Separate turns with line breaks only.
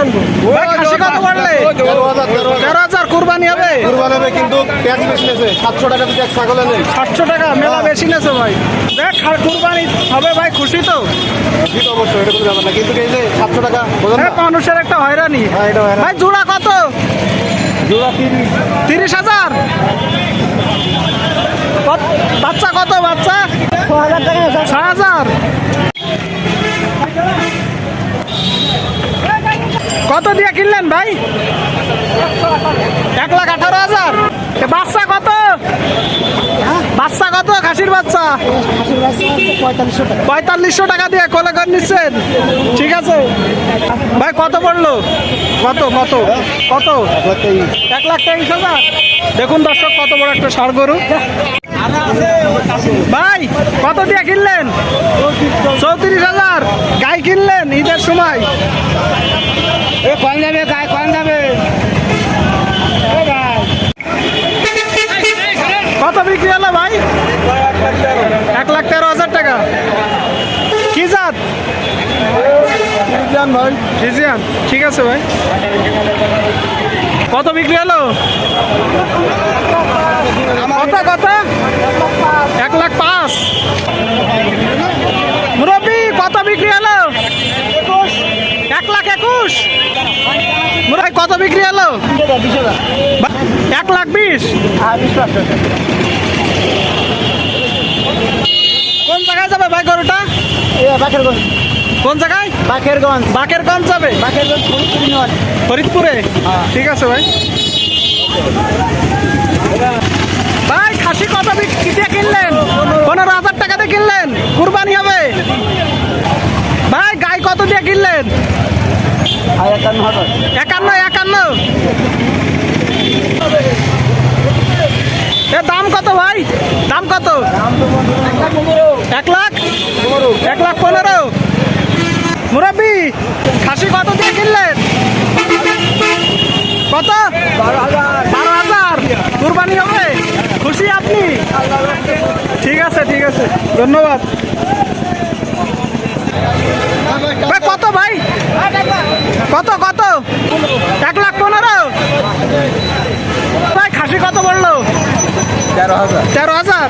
আনব।
ভাই খাসি কত পড়লে
তেরো হাজার তেরো হাজার
তেরো হাজার কুরবানি হবে?
কুরবান হবে কিন্তু ট্যাক্স বেশি নেছে। সাতশো টাকা থেকে এক ছাগলে নেই।
সাতশো টাকা মেলা বেশি নেছে ভাই। দেখ কুরবানি হবে ভাই খুশি তো।
ঠিক অবশ্যই এটা কোনো না। কিন্তু এই যে সাতশো টাকা
হ্যাঁ মানুষের একটা হয়রানি।
হ্যাঁ, এটা
ভাই জোড়া কত?
জোড়া তিরিশ।
তিরিশ হাজার? কত- বাচ্চা কত বাচ্চা?
ছ হাজার টাকা আছে।
হাজার? কত দিয়ে কিনলেন ভাই? এক লাখ আঠারো হাজার। বাচ্চা কত? বাচ্চা কত? খাসির বাচ্চা?
পঁয়তাল্লিশশো টাকা
দিয়ে কোলে করে নিচ্ছেন। ঠিক আছে। ভাই, কত পড়ল? কত কত? কত?
এক লাখ তেইশ
হাজার। দেখুন দর্শক, কত বড় একটা সার গরু। ভাই, কত দিয়ে কিনলেন? চৌত্রিশ হাজার। গাই কিনলেন ঈদের সময়
কম যাবে গায়ে কম যাবে
কত বিক্রি হলো ভাই? এক লাখ তেরো হাজার টাকা। কি জাত?
ভাই।
ফিজিয়ান ঠিক আছে ভাই। কত বিক্রি হলো? কত কত? এক লাখ পাঁচ। মুরব্বী কত বিক্রি হলো? এক লাখ একুশ। কত বিক্রি হলো? এক লাখ বিশ কোন জায়গায় যাবে ভাই গরুটা
বাকেরগঞ্জ
কোন জায়গায়?
বাকেরগঞ্জ
বাকেরগঞ্জ যাবে?
বাকেরগঞ্জ ফরিদপুর
ফরিদপুরে? ঠিক আছে ভাই। ভাই খাসি কত দিয়ে কিনলেন? পনেরো হাজার টাকা দিয়ে কিনলেন। কুরবানি হবে। ভাই গাই কত দিয়ে কিনলেন?
একান্ন
একান্ন একান্ন। এ, দাম কত ভাই? দাম কত? এক লাখ? এক লাখ পনেরো? মুরব্বী, খাসি কত দিয়ে কিনলেন? কত? বারো হাজার। কুরবানি হবে। খুশি আপনি? ঠিক আছে ঠিক আছে। ধন্যবাদ। কত ভাই? কত কত? এক লাখ পনেরো ভাই খাসি কত বলল
তেরো হাজার।
তেরো হাজার?